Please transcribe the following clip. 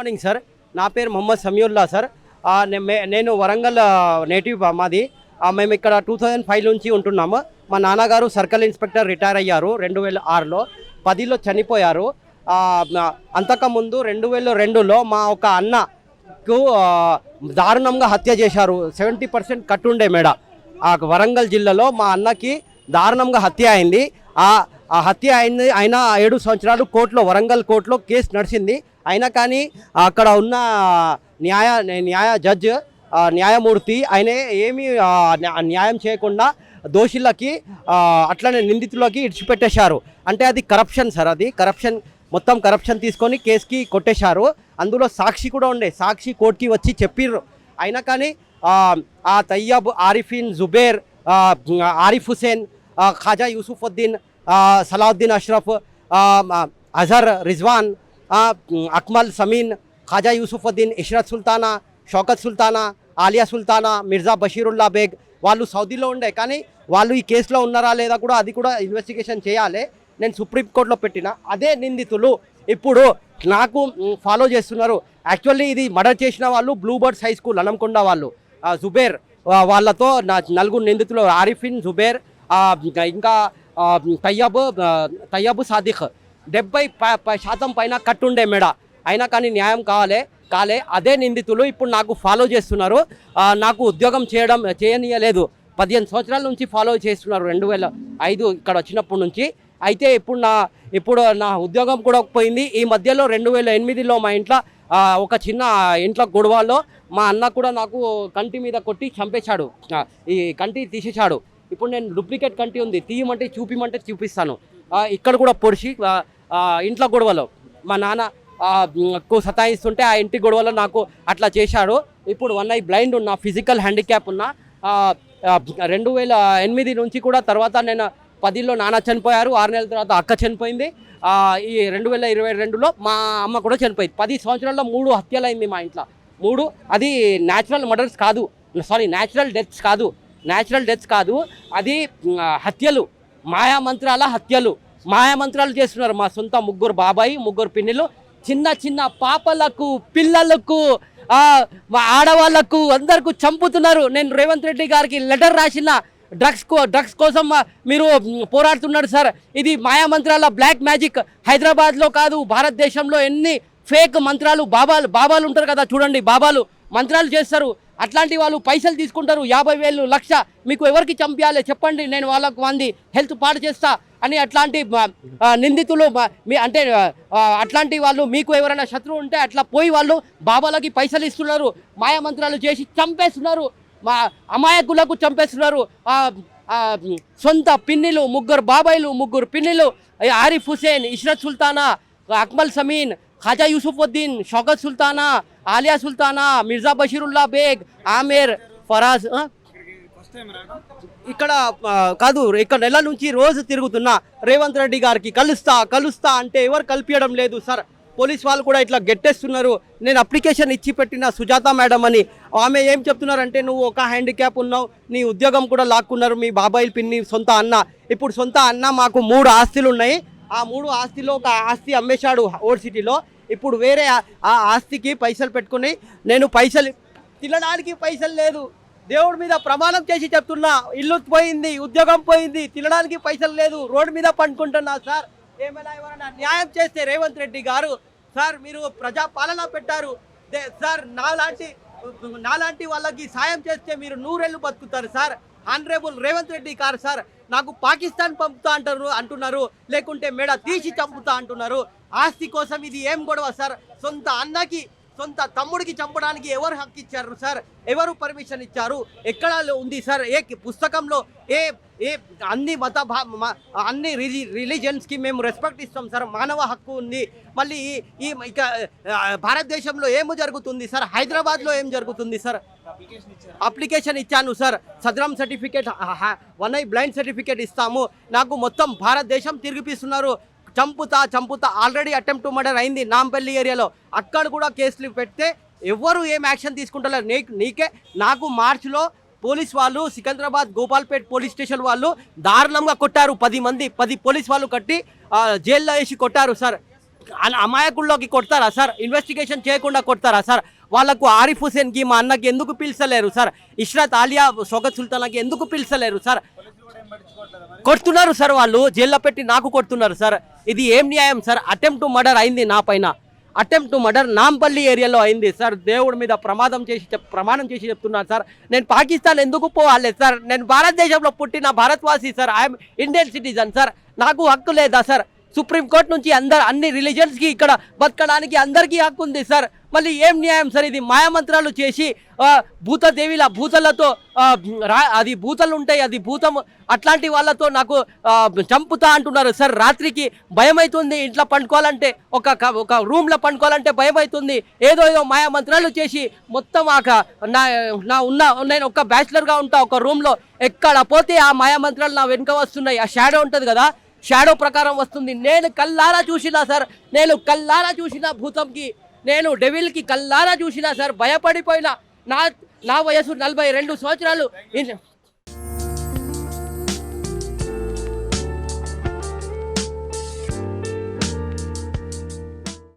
Morning sir నా పేరు Mohammed Samiullah sir నేను వరంగల్ నేటివ్ మాది. మేము ఇక్కడ టూ థౌజండ్ ఫైవ్ నుంచి ఉంటున్నాము. మా నాన్నగారు సర్కిల్ ఇన్స్పెక్టర్ రిటైర్ అయ్యారు రెండు వేల ఆరులో. పదిలో చనిపోయారు. అంతకుముందు రెండు వేల రెండులో మా ఒక అన్నకు దారుణంగా హత్య చేశారు. సెవెంటీ పర్సెంట్ కట్టుండే మేడ. ఆ వరంగల్ జిల్లాలో మా అన్నకి దారుణంగా హత్య అయింది. ఆ హత్య అయింది అయినా ఏడు సంవత్సరాలు కోర్టులో వరంగల్ కోర్టులో కేసు నడిచింది. అయినా కానీ అక్కడ ఉన్న న్యాయ న్యాయ జడ్జ్ న్యాయమూర్తి ఆయన ఏమీ న్యాయం చేయకుండా దోషులకి అట్లనే నిందితులకి ఇడిచిపెట్టేశారు. అంటే అది కరప్షన్ సార్ అది కరప్షన్ మొత్తం కరప్షన్ తీసుకొని కేసుకి కొట్టేశారు. అందులో సాక్షి కూడా ఉండే సాక్షి కోర్టుకి వచ్చి చెప్పిర్రు. అయినా కానీ ఆ, తయ్యబ్ ఆరిఫిన్ జుబేర్ ఆరిఫ్ హుసేన్ ఖాజా యూసుఫుద్దీన్ సలాహుద్దీన్ సలావుద్దీన్ అష్రఫ్ అజర్ రిజ్వాన్ అక్మల్ సమీన్ ఖాజా యూసుఫుద్దీన్ ఇష్రత్ సుల్తానా షౌకత్ సుల్తానా ఆలియా సుల్తానా మిర్జా బషీరుల్లా బేగ్ వాళ్ళు సౌదీలో ఉండే. కానీ వాళ్ళు ఈ కేసులో ఉన్నారా లేదా కూడా అది కూడా ఇన్వెస్టిగేషన్ చేయాలి. నేను సుప్రీంకోర్టులో పెట్టిన. అదే నిందితులు ఇప్పుడు నాకు ఫాలో చేస్తున్నారు. యాక్చువల్లీ ఇది మర్డర్ చేసిన వాళ్ళు బ్లూ బర్డ్స్ హై స్కూల్ అనంకొండ వాళ్ళు. జుబేర్ వాళ్ళతో నా నలుగురు నిందితులు ఆరిఫిన్ జుబేర్ ఇంకా తయ్యబ్ తయ్యబ్ సాదిక్ డెబ్బై శాతం పైన కట్టుండే మెడ. అయినా కానీ న్యాయం కావాలి కాలే. అదే నిందితులు ఇప్పుడు నాకు ఫాలో చేస్తున్నారు. నాకు ఉద్యోగం చేయడం చేయనీయలేదు. పదిహేను సంవత్సరాల నుంచి ఫాలో చేస్తున్నారు రెండు వేల ఐదు ఇక్కడ వచ్చినప్పటి నుంచి. అయితే ఇప్పుడు నా ఇప్పుడు నా ఉద్యోగం కూడా పోయింది. ఈ మధ్యలో రెండు వేల ఎనిమిదిలో మా ఇంట్లో ఒక చిన్న ఇంట్లో గొడవలో మా అన్న కూడా నాకు కంటి మీద కొట్టి చంపేశాడు. ఈ కంటి తీసేశాడు. ఇప్పుడు నేను డూప్లికేట్ కంటి ఉంది. తీయమంటే చూపిమంటే చూపిస్తాను. ఇక్కడ కూడా పొడిచి ఇంట్లో గొడవలో. మా నాన్న కు సతాయిస్తుంటే ఆ ఇంటి గొడవలో నాకు అట్లా చేశాడు. ఇప్పుడు వన్ ఐ బ్లైండ్ ఉన్నా ఫిజికల్ హ్యాండిక్యాప్ ఉన్నా రెండు వేల ఎనిమిది నుంచి కూడా తర్వాత నేను పదిలో నాన్న చనిపోయారు ఆరు నెలల తర్వాత అక్క చనిపోయింది. ఈ రెండు వేల ఇరవై రెండులో మా అమ్మ కూడా చనిపోయింది. పది సంవత్సరాల్లో మూడు హత్యలైంది మా ఇంట్లో. మూడు అది న్యాచురల్ మర్డర్స్ కాదు. సారీ న్యాచురల్ డెత్స్ కాదు. న్యాచురల్ డెత్స్ కాదు అది హత్యలు. మాయా మంత్రాల హత్యలు. మాయా మంత్రాలు చేస్తున్నారు మా సొంత ముగ్గురు బాబాయి ముగ్గురు పిన్నిలు. చిన్న చిన్న పాపలకు పిల్లలకు మా ఆడవాళ్ళకు అందరికీ చంపుతున్నారు. నేను రేవంత్ రెడ్డి గారికి లెటర్ రాసిన డ్రగ్స్ కో డ్రగ్స్ కోసం మీరు పోరాడుతున్నాడు పోరాడుతున్నారు సార్. ఇది మాయా మంత్రాల బ్లాక్ మ్యాజిక్. హైదరాబాద్లో కాదు భారతదేశంలో ఎన్ని ఫేక్ మంత్రాలు బాబాలు బాబాలు ఉంటారు కదా చూడండి బాబాలు మంత్రాలు చేస్తారు. అట్లాంటి వాళ్ళు పైసలు తీసుకుంటారు. యాభై వేలు లక్ష మీకు ఎవరికి చంపాలి చెప్పండి. నేను వాళ్ళకు మంది హెల్త్ పాడు చేస్తా అని అట్లాంటి నిందితులు మీ అంటే అట్లాంటి వాళ్ళు మీకు ఎవరైనా శత్రువు ఉంటే అట్లా పోయి వాళ్ళు బాబాలకి పైసలు ఇస్తున్నారు. మాయామంత్రాలు చేసి చంపేస్తున్నారు. మా అమాయకులకు చంపేస్తున్నారు. సొంత పిన్నిలు ముగ్గురు బాబాయిలు ముగ్గురు పిన్నిలు ఆరిఫ్ హుసేన్ ఇష్రత్ సుల్తానా అక్మల్ సమీన్ ఖాజా యూసుఫుద్దీన్ షౌకత్ సుల్తానా ఆలియా సుల్తానా మిర్జా బషీరుల్లా బేగ్ ఆమేర్ ఫరాజ్ ఇక్కడ కాదు ఇక్కడ నెల నుంచి రోజు తిరుగుతున్నా రేవంత్ రెడ్డి గారికి కలుస్తా కలుస్తా అంటే ఎవరు కల్పించడం లేదు సార్. పోలీస్ వాళ్ళు కూడా ఇట్లా గెట్టేస్తున్నారు. నేను అప్లికేషన్ ఇచ్చి పెట్టిన సుజాత మేడం అని. ఆమె ఏం చెప్తున్నారంటే నువ్వు ఒక హ్యాండిక్యాప్ ఉన్నావు నీ ఉద్యోగం కూడా లాక్కున్నారు మీ బాబాయిల పిన్ని సొంత అన్న. ఇప్పుడు సొంత అన్న మాకు మూడు ఆస్తులు ఉన్నాయి ఆ మూడు ఆస్తిలో ఒక ఆస్తి అమ్మేశాడు ఓల్డ్ సిటీలో. ఇప్పుడు వేరే ఆ- ఆస్తికి పైసలు పెట్టుకుని నేను పైసలు తినడానికి పైసలు లేదు. దేవుడి మీద ప్రమాణం చేసి చెప్తున్నా. ఇల్లు పోయింది ఉద్యోగం పోయింది తినడానికి పైసలు లేదు. రోడ్డు మీద పండుకుంటున్నా సార్. ఏమైనా ఎవరైనా న్యాయం చేస్తే రేవంత్ రెడ్డి గారు సార్ మీరు ప్రజా పాలన పెట్టారు. దే- సార్ నాలాంటి నాలాంటి వాళ్ళకి సాయం చేస్తే మీరు నూరేళ్ళు బతుకుతారు సార్. ఆనరేబుల్ రేవంత్ రెడ్డి గారు సార్. నాకు పాకిస్తాన్ పంపుతా అంటారు అంటున్నారు. లేకుంటే మెడ తీసి చంపుతా అంటున్నారు. ఆస్తి కోసం ఇది ఏం గొడవ సార్? సొంత అన్నకి సొంత తమ్ముడికి చంపడానికి ఎవరు హక్కు ఇచ్చారు సార్? ఎవరు పర్మిషన్ ఇచ్చారు? ఎక్కడ ఉంది సార్? ఏ పుస్తకంలో ఏ ఏ అన్ని మత భా- అన్ని రిలి రిలీజియన్స్కి మేము రెస్పెక్ట్ ఇస్తాం సార్. మానవ హక్కు ఉంది. మళ్ళీ ఈ ఇక భారతదేశంలో ఏమి జరుగుతుంది సార్? హైదరాబాద్లో ఏం జరుగుతుంది సార్? అప్లికేషన్ ఇచ్చాను sir Sadaram certificate one eye blind certificate ఇస్తాము. నాకు మొత్తం భారతదేశం తిరిగిపిస్తున్నారు. చంపుతా చంపుతా. ఆల్రెడీ అటెంప్ట్ మర్డర్ అయింది నాంపల్లి ఏరియాలో. అక్కడ కూడా కేసులు పెడితే ఎవరు ఏం యాక్షన్ తీసుకుంటారు నీ నీకే నాకు మార్చిలో పోలీస్ వాళ్ళు సికింద్రాబాద్ గోపాల్పేట్ పోలీస్ స్టేషన్ వాళ్ళు దారుణంగా కొట్టారు. పది మంది పది పోలీస్ వాళ్ళు కట్టి జైల్లో వేసి కొట్టారు సార్ అమాయకుల్లోకి కొడతారా సార్ ఇన్వెస్టిగేషన్ చేయకుండా కొడతారా సార్ వాళ్ళకు ఆరిఫ్ హుసేన్కి మా అన్నకి ఎందుకు పిలిచలేరు సార్? ఇష్రత్ ఆలియా సొగత్ సుల్తానాకి ఎందుకు పిలిచలేరు సార్? కొడుతున్నారు సార్ వాళ్ళు జైల్లో పెట్టి నాకు కొడుతున్నారు సార్. ఇది ఏం న్యాయం సార్? అటెంప్ట్ మర్డర్ అయింది నా పైన. అటెంప్ట్ టు మర్డర్ నాంపల్లి ఏరియాలో అయింది సార్. దేవుడి మీద ప్రమాదం చేసి చెప్ ప్రమాణం చేసి చెప్తున్నాను సార్. నేను పాకిస్తాన్ ఎందుకు పోవాలి సార్? నేను భారతదేశంలో పుట్టిన భారత్వాసి sir. I'm Indian citizen sir. నాకు హక్కు లేదా సార్? సుప్రీంకోర్టు నుంచి అందరు అన్ని రిలీజన్స్కి ఇక్కడ బతకడానికి అందరికీ హక్కు ఉంది సార్ మళ్ళీ ఏం న్యాయం సార్ ఇది మాయామంత్రాలు చేసి భూతదేవిల భూతలతో రా అది భూతలు ఉంటాయి అది భూతం అట్లాంటి వాళ్ళతో నాకు చంపుతా అంటున్నారు సార్ రాత్రికి భయం అవుతుంది ఇంట్లో పండుకోవాలంటే ఒక క- ఒక రూమ్లో పండుకోవాలంటే భయం అవుతుంది ఏదో ఏదో మాయామంత్రాలు చేసి మొత్తం ఆక నా నా ఉన్న నేను ఒక బ్యాచిలర్గా ఉంటా ఒక రూమ్లో ఎక్కడ పోతే ఆ మాయామంత్రాలు నా వెనుక వస్తున్నాయి. ఆ షాడో ఉంటుంది కదా షాడో ప్రకారం వస్తుంది. నేను కల్లారా చూసినా సార్ నేను కల్లారా చూసిన భూతంకి నేను డెవిల్కి కల్లారా చూసినా సార్ భయపడిపోయిన. నా నా వయసు నలభై రెండు సంవత్సరాలు.